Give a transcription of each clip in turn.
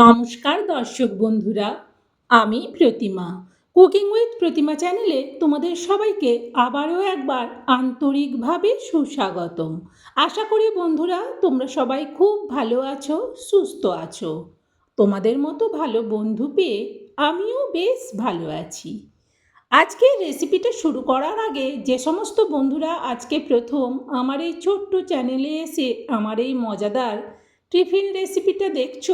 নমস্কার দর্শক বন্ধুরা, আমি প্রতিমা। কুকিং উইথ প্রতিমা চ্যানেলে তোমাদের সবাইকে আবারও একবার আন্তরিকভাবে সুস্বাগতম। আশা করি বন্ধুরা, তোমরা সবাই খুব ভালো আছো, সুস্থ আছো। তোমাদের মতো ভালো বন্ধু পেয়ে আমিও বেশ ভালো আছি। আজকে রেসিপিটা শুরু করার আগে যে সমস্ত বন্ধুরা আজকে প্রথম আমার এই ছোট্ট চ্যানেলে এসে আমার এই মজাদার টিফিন রেসিপিটা দেখছ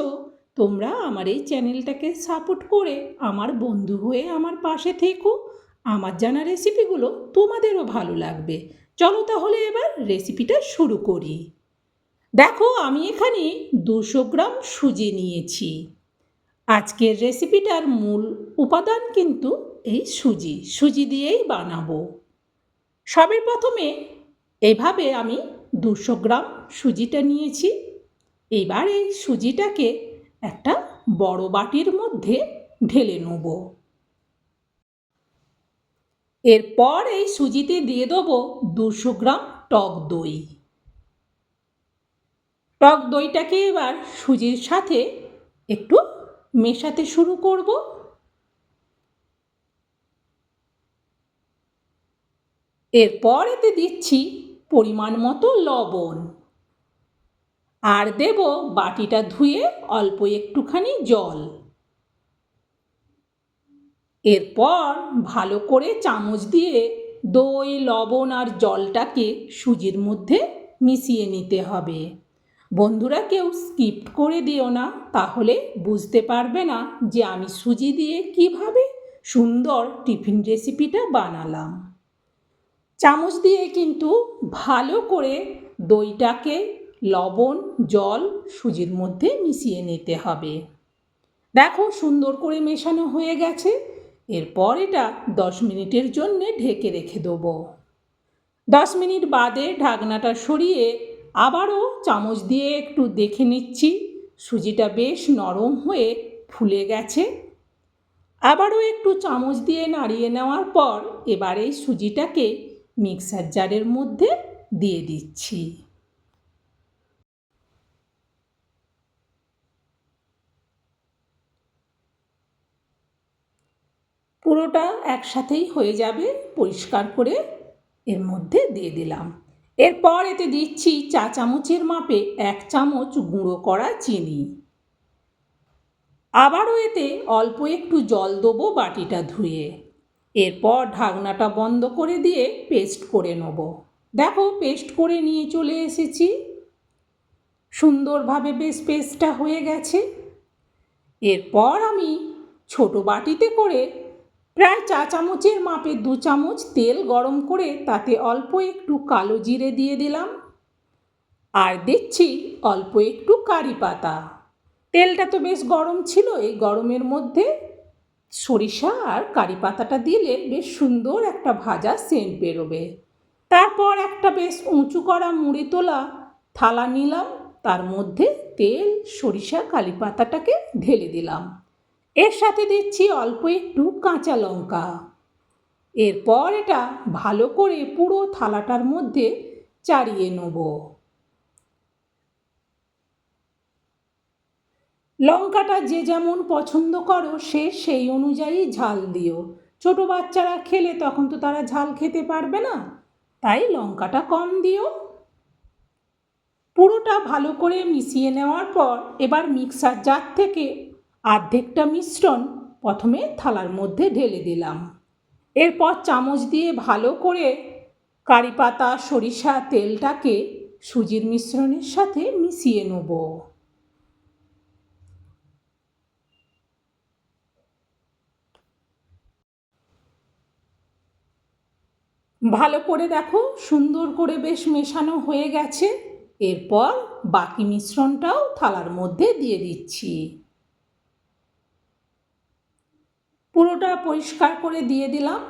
তোমরা আমার এই চ্যানেলটাকে সাপোর্ট করে আমার বন্ধু হয়ে আমার পাশে থেকো। আমার জানা রেসিপিগুলো তোমাদেরও ভালো লাগবে। চলো তাহলে এবার রেসিপিটা শুরু করি। দেখো, আমি এখানে দুশো গ্রাম সুজি নিয়েছি। আজকের রেসিপিটার মূল উপাদান কিন্তু এই সুজি। সুজি দিয়েই বানাবো। সবের প্রথমে এইভাবে আমি দুশো গ্রাম সুজিটা নিয়েছি। এবার এই সুজিটাকে একটা বড় বাটির মধ্যে ঢেলে নেব। এরপর এই সুজিতে দিয়ে দেবো দুশো গ্রাম টক দই। টক দইটাকে এবার সুজির সাথে একটু মেশাতে শুরু করব। এরপর এতে দিচ্ছি পরিমাণ মতো লবণ। আর দেব বাটিটা ধুয়ে অল্প একটুখানি জল। এরপর ভালো করে চামচ দিয়ে দই, লবণ আর জলটাকে সুজির মধ্যে মিশিয়ে নিতে হবে। বন্ধুরা কেউ স্কিপ করে দিও না, তাহলে বুঝতে পারবে না যে আমি সুজি দিয়ে কীভাবে সুন্দর টিফিন রেসিপিটা বানালাম। চামচ দিয়ে কিন্তু ভালো করে দইটাকে লবণ, জল, সুজির মধ্যে মিশিয়ে নিতে হবে। দেখো সুন্দর করে মেশানো হয়ে গেছে। এরপর এটা দশ মিনিটের জন্যে ঢেকে রেখে দেবো। দশ মিনিট বাদে ঢাকনাটা সরিয়ে আবারও চামচ দিয়ে একটু দেখে নিচ্ছি। সুজিটা বেশ নরম হয়ে ফুলে গেছে। আবারও একটু চামচ দিয়ে নাড়িয়ে নেওয়ার পর এবার এই সুজিটাকে মিক্সার জারের মধ্যে দিয়ে দিচ্ছি। পুরোটা একসাথেই হয়ে যাবে, পরিষ্কার করে এর মধ্যে দিয়ে দিলাম। এরপর এতে দিচ্ছি চা চামচের মাপে এক চামচ গুঁড়ো করা চিনি। আবারও এতে অল্প একটু জল দেবো বাটিটা ধুয়ে। এরপর ঢাকনাটা বন্ধ করে দিয়ে পেস্ট করে নেব। দেখো, পেস্ট করে নিয়ে চলে এসেছি। সুন্দরভাবে বেশ পেস্টটা হয়ে গেছে। এরপর আমি ছোট বাটিতে করে প্রায় চা চামচের মাপে দু চামচ তেল গরম করে তাতে অল্প একটু কালো জিরে দিয়ে দিলাম। আর দিচ্ছি অল্প একটু কারি পাতা। তেলটা তো বেশ গরম ছিল, এই গরমের মধ্যে সরিষা আর কারি পাতাটা দিলে বেশ সুন্দর একটা ভাজা সেন্ট বেরোবে। তারপর একটা বেশ উঁচু করা মুড়ি তোলা থালা নিলাম, তার মধ্যে তেল, সরিষা কালি পাতাটাকে ঢেলে দিলাম। এর সাথে দিচ্ছি অল্প একটু কাঁচা লঙ্কা। এরপর এটা ভালো করে পুরো থালাটার মধ্যে চাড়িয়ে নেব। লঙ্কাটা যে যেমন পছন্দ করো সে সেই অনুযায়ী ঝাল দিও। ছোট বাচ্চারা খেলে তখন তো তারা ঝাল খেতে পারবে না, তাই লঙ্কাটা কম দিও। পুরোটা ভালো করে মিশিয়ে নেওয়ার পর এবার মিক্সার জার থেকে আর্ধেকটা মিশ্রণ প্রথমে থালার মধ্যে ঢেলে দিলাম। এরপর চামচ দিয়ে ভালো করে কারি পাতা সরিষা তেলটাকে সুজির মিশ্রণের সাথে মিশিয়ে নেব। ভালো করে দেখো, সুন্দর করে বেশ মেশানো হয়ে গেছে। এরপর বাকি মিশ্রণটাও থালার মধ্যে দিয়ে দিচ্ছি। পুরোটা পরিষ্কার করে দিয়ে দিলাম।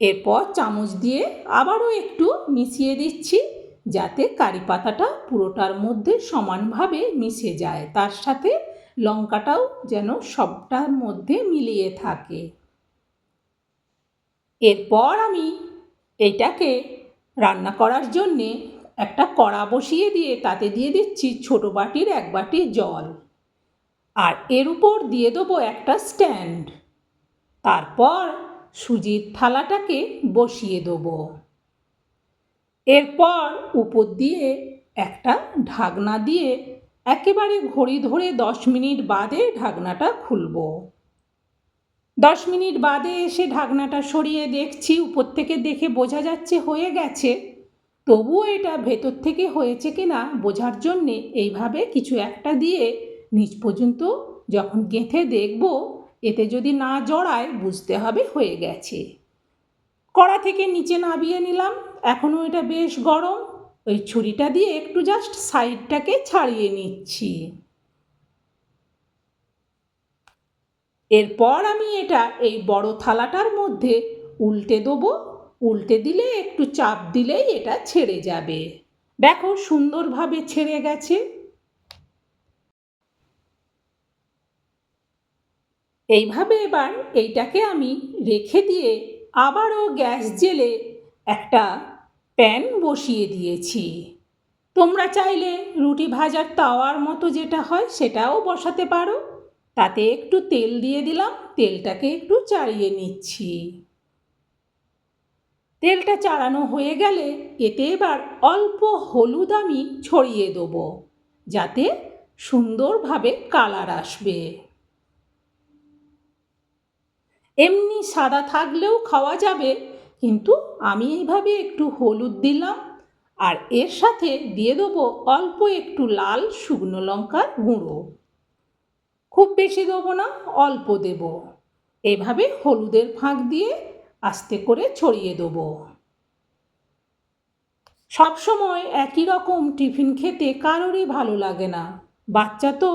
এরপর চামচ দিয়ে আবারও একটু মিশিয়ে দিচ্ছি যাতে কারি পাতাটা পুরোটার মধ্যে সমানভাবে মিশে যায়। তার সাথে লঙ্কাটাও যেন সবটার মধ্যে মিলিয়ে থাকে। এরপর আমি এইটাকে রান্না করার জন্যে একটা কড়া বসিয়ে দিয়ে তাতে দিয়ে দিচ্ছি ছোটো বাটির এক বাটি জল। আর এর উপর দিয়ে দেবো একটা স্ট্যান্ড। তারপর সুজির থালাটাকে বসিয়ে দেবো। এরপর উপর দিয়ে একটা ঢাকনা দিয়ে একেবারে ঘড়ি ধরে দশ মিনিট বাদে ঢাকনাটা খুলব। দশ মিনিট বাদে এসে ঢাকনাটা সরিয়ে দেখছি, উপর থেকে দেখে বোঝা যাচ্ছে হয়ে গেছে। তবুও এটা ভেতর থেকে হয়েছে কি না বোঝার জন্যে এইভাবে কিছু একটা দিয়ে নিচ পর্যন্ত যখন গেঁথে দেখব, এতে যদি না জড়ায়, বুঝতে হবে হয়ে গেছে। কড়া থেকে নিচে নামিয়ে নিলাম। এখনও এটা বেশ গরম। ওই ছুরিটা দিয়ে একটু জাস্ট সাইডটাকে ছাড়িয়ে নিচ্ছি। এরপর আমি এটা এই বড় থালাটার মধ্যে উল্টে দেবো। উল্টে দিলে একটু চাপ দিলেই এটা ছেড়ে যাবে। দেখো, সুন্দরভাবে ছেড়ে গেছে। এইভাবে এবার এইটাকে আমি রেখে দিয়ে আবারও গ্যাস জেলে একটা প্যান বসিয়ে দিয়েছি। তোমরা চাইলে রুটি ভাজার তাওয়ার মতো যেটা হয় সেটাও বসাতে পারো। তাতে একটু তেল দিয়ে দিলাম, তেলটাকে একটু চাড়িয়ে নিচ্ছি। তেলটা চাড়ানো হয়ে গেলে এতে এবার অল্প হলুদ আমি ছড়িয়ে দেবো, যাতে সুন্দরভাবে কালার আসবে। এমনি সাদা থাকলেও খাওয়া যাবে। কিন্তু আমি এইভাবে একটু হলুদ দিলাম আর এর সাথে দিয়ে দেবো অল্প একটু লাল শুকনো লঙ্কার গুঁড়ো। খুব বেশি দেবো না, অল্প দেব। এভাবে হলুদের ফাঁক দিয়ে আস্তে করে ছড়িয়ে দেবো। সবসময় একই রকম টিফিন খেতে কারোরই ভালো লাগে না। বাচ্চা তো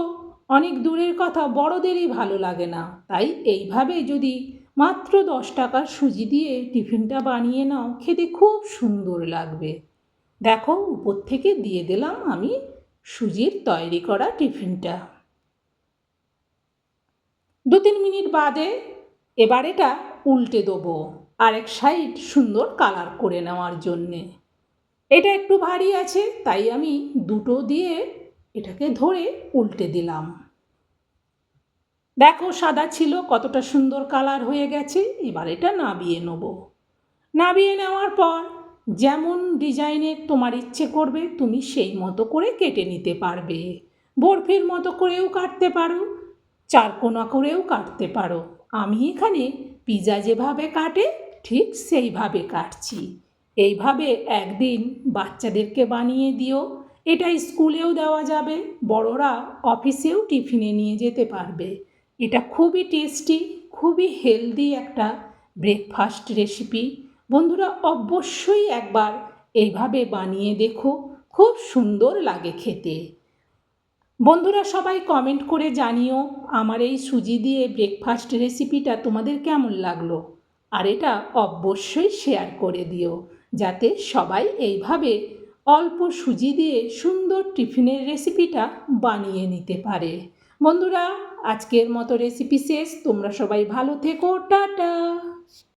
অনেক দূরের কথা বড়দেরই ভালো লাগে না। তাই এইভাবে যদি মাত্র দশ টাকার সুজি দিয়ে টিফিনটা বানিয়ে নাও, খেতে খুব সুন্দর লাগবে। দেখো, উপর থেকে দিয়ে দিলাম আমি সুজির তৈরি করা টিফিনটা। দু তিন মিনিট বাদে এবার এটা উল্টে দেবো, আরেক সাইড সুন্দর কালার করে নেওয়ার জন্যে। এটা একটু ভারী আছে, তাই আমি দুটো দিয়ে এটাকে ধরে উল্টে দিলাম। দেখো সাদা ছিল, কতটা সুন্দর কালার হয়ে গেছে, এবার এটা নাবিয়ে নেব। নাবিয়ে নেওয়ার পর যেমন ডিজাইনের তোমার ইচ্ছে করবে, তুমি সেই মতো করে কেটে নিতে পারবে। বরফির মতো করেও কাটতে পারো, চারকোনা করেও কাটতে পারো। আমি এখানে পিজা যেভাবে কাটে, ঠিক সেইভাবে কাটছি। এইভাবে একদিন বাচ্চাদেরকে বানিয়ে দিও এটা স্কুলেও দেওয়া যাবে, বড়রা অফিসেও টিফিনে নিয়ে যেতে পারবে। এটা খুবই টেস্টি, খুবই হেলদি একটা ব্রেকফাস্ট রেসিপি। বন্ধুরা, অবশ্যই একবার এইভাবে বানিয়ে দেখো, খুব সুন্দর লাগে খেতে। বন্ধুরা, সবাই কমেন্ট করে জানিও আমার এই সুজি দিয়ে ব্রেকফাস্ট রেসিপিটা তোমাদের কেমন লাগল। আর এটা অবশ্যই শেয়ার করে দিও, যাতে সবাই এইভাবে অল্প সুজি দিয়ে সুন্দর টিফিনের রেসিপিটা বানিয়ে নিতে পারে। বন্ধুরা, আজকের মতো রেসিপি শেষ। তোমরা সবাই ভালো থেকো। টাটা!